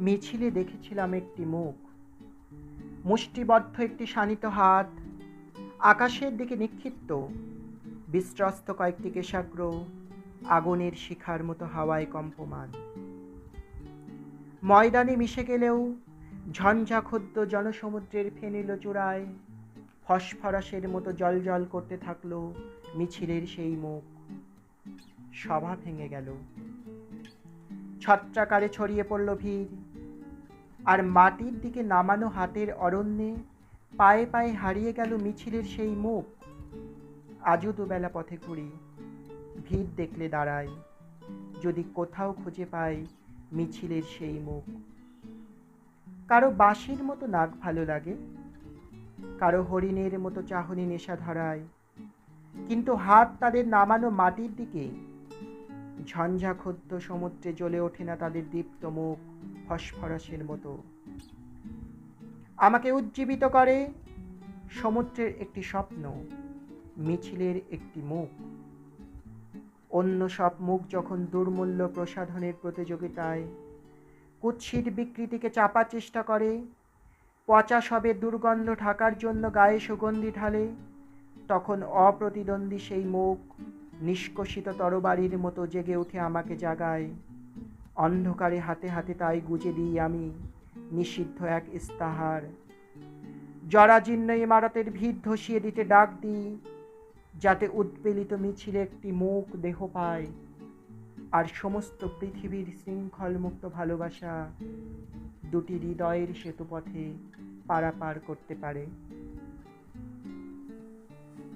মিছিলে দেখেছিলাম একটি মুখ। মুষ্টিবদ্ধ একটি শানিত হাত, আকাশের দিকে নিক্ষিপ্ত বিস্ত্রস্ত কয়েকটি কেশাগ্র, আগুনের শিখার মতো হাওয়ায় কম্পমান। ময়দানে মিশে গেলেও ঝঞ্ঝা ক্ষুদ্র জনসমুদ্রের ফেনিল চূড়ায় ফসফরাসের মতো জল জল করতে থাকল মিছিলের সেই মুখ। সভা ভেঙে গেল। ছত্রাকারে ছড়িয়ে পড়ল ভিড়। আর মাটির দিকে নামানো হাতের অরণ্যে পায়ে পায়ে হারিয়ে গেল মিছিলের সেই মুখ। আজও দুবেলা পথে ঘুরি, ভিড় দেখলে দাঁড়াই, যদি কোথাও খুঁজে পাই মিছিলের সেই মুখ। কারও বাঁশির মতো নাক ভালো লাগে, কারও হরিণের মতো চাহনি নেশা ধরায়, কিন্তু হাত তাদের নামানো মাটির দিকে ঝঞ্ঝা ক্ষুদ্র সমুদ্রে জ্বলে ওঠে না তাদের দীপ্ত মুখ ফসফরাসের মতো। আমাকে উজ্জীবিত করে সমুদ্রের একটি স্বপ্ন, মিছিলের একটি মুখ। অন্য সব মুখ যখন দুর্মূল্য প্রসাধনের প্রতিযোগিতায় কুৎসিত বিকৃতিকে চাপার চেষ্টা করে, পচা সবে দুর্গন্ধ ঢাকার জন্য গায়ে সুগন্ধি ঢালে, তখন অপ্রতিদ্বন্দ্বী সেই মুখ নিষ্কষিত তরবারির মতো জেগে উঠে আমাকে জাগায়। অন্ধকারে হাতে হাতে তাই গুজে দিই আমি, নিষিদ্ধ এক ইস্তাহার। জরাজীর্ণ ইমারতের ভিড় ধসিয়ে দিতে ডাক দিই, যাতে উৎপীড়িত মিছিলে একটি মুখ দেহ পায়। আর সমস্ত পৃথিবীর শৃঙ্খল মুক্ত ভালোবাসা দুটি হৃদয়ের সেতুপথে পারাপার করতে পারে।